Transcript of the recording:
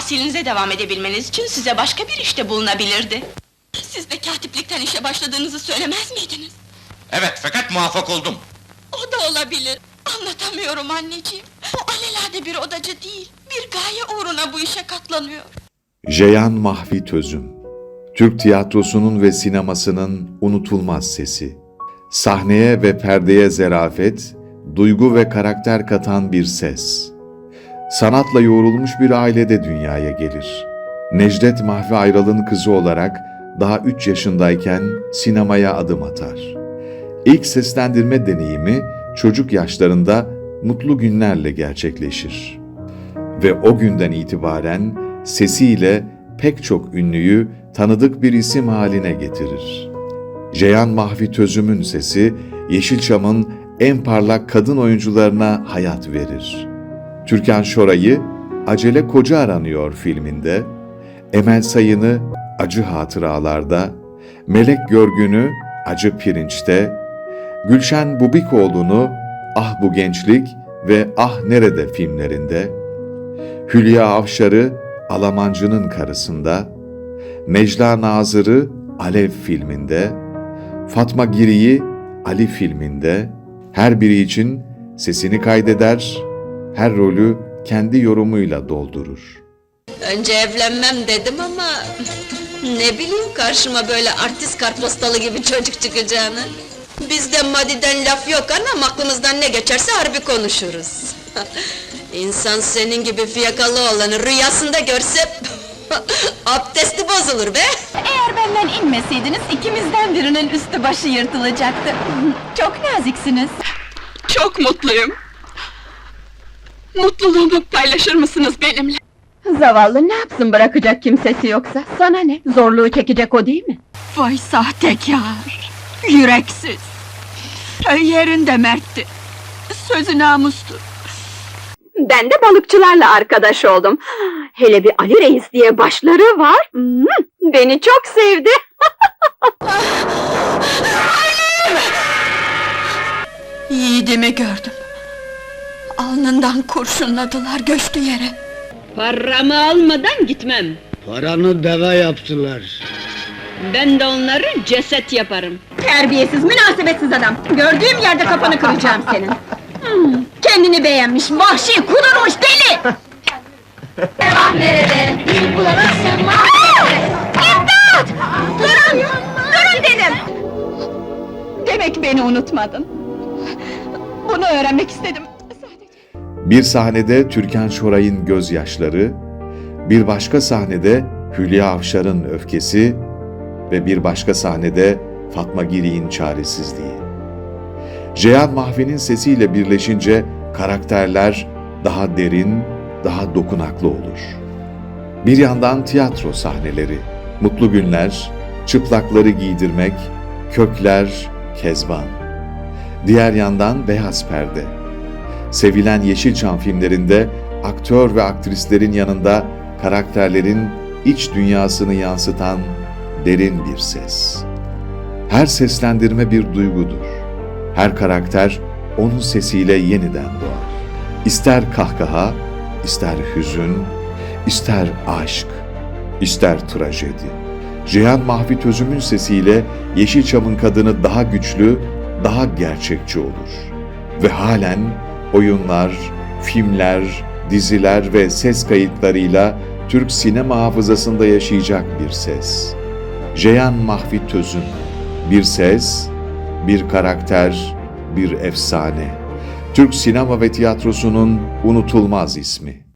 Tahsilinize devam edebilmeniz için size başka bir işte bulunabilirdi. Siz de katiplikten işe başladığınızı söylemez miydiniz? Evet, fakat muvaffak oldum. O da olabilir. Anlatamıyorum anneciğim. O alelade bir odacı değil. Bir gaye uğruna bu işe katlanıyor. Jeyan Mahvi Tözüm Türk tiyatrosunun ve sinemasının unutulmaz sesi. Sahneye ve perdeye zerafet, duygu ve karakter katan bir ses. Sanatla yoğrulmuş bir ailede dünyaya gelir. Necdet Mahvi Ayral'ın kızı olarak daha 3 yaşındayken sinemaya adım atar. İlk seslendirme deneyimi çocuk yaşlarında mutlu günlerle gerçekleşir ve o günden itibaren sesiyle pek çok ünlüyü tanıdık bir isim haline getirir. Ceyhan Mahvi Tözüm'ün sesi Yeşilçam'ın en parlak kadın oyuncularına hayat verir. Türkan Şoray'ı Acele Koca Aranıyor filminde, Emel Sayın'ı Acı Hatıralarda, Melek Görgün'ü Acı Pirinç'te, Gülşen Bubikoğlu'nu Ah Bu Gençlik ve Ah Nerede filmlerinde, Hülya Avşar'ı Alamancı'nın karısında, Necla Nazır'ı Alev filminde, Fatma Giri'yi Ali filminde, her biri için sesini kaydeder, her rolü kendi yorumuyla doldurur. Önce evlenmem dedim ama... Ne bileyim karşıma böyle artist kartpostalı gibi çocuk çıkacağını. Bizde madiden laf yok anam aklımızdan ne geçerse harbi konuşuruz. İnsan senin gibi fiyakalı olanı rüyasında görse... Abdesti bozulur be! Eğer benden inmeseydiniz ikimizden birinin üstü başı yırtılacaktı. Çok naziksiniz. Çok mutluyum. Mutluluğumu paylaşır mısınız benimle? Zavallı ne yapsın bırakacak kimsesi yoksa? Sana ne? Zorluğu çekecek o değil mi? Vay sahtekâr! Yüreksiz! Yerinde mertti! Sözü namustu! Ben de balıkçılarla arkadaş oldum. Hele bir Ali Reis diye başları var. Hmm, beni çok sevdi. Yiğidimi gördüm. Alnından kurşunladılar, göçtü yere. Paramı almadan gitmem. Paranı deve yaptılar. Ben de onları ceset yaparım. Terbiyesiz, münasebetsiz adam. Gördüğüm yerde kafanı kıracağım senin. Hmm, kendini beğenmiş, vahşi, kudurmuş deli! Vah nerede? Bulamazsın İmdat! Durun! Durun dedim! Demek beni unutmadın. Bunu öğrenmek istedim. Bir sahnede Türkan Şoray'ın gözyaşları, bir başka sahnede Hülya Avşar'ın öfkesi ve bir başka sahnede Fatma Giri'nin çaresizliği. Ceyhan Mahvi'nin sesiyle birleşince karakterler daha derin, daha dokunaklı olur. Bir yandan tiyatro sahneleri, mutlu günler, çıplakları giydirmek, kökler, kezban. Diğer yandan beyaz perde. Sevilen Yeşilçam filmlerinde aktör ve aktrislerin yanında karakterlerin iç dünyasını yansıtan derin bir ses. Her seslendirme bir duygudur. Her karakter onun sesiyle yeniden doğar. İster kahkaha, ister hüzün, ister aşk, ister trajedi. Cihan Mahvi Tözüm'ün sesiyle Yeşilçam'ın kadını daha güçlü, daha gerçekçi olur. Ve halen oyunlar, filmler, diziler ve ses kayıtlarıyla Türk sinema hafızasında yaşayacak bir ses. Ceyhan Mahvi Tözün, bir ses, bir karakter, bir efsane. Türk sinema ve tiyatrosunun unutulmaz ismi.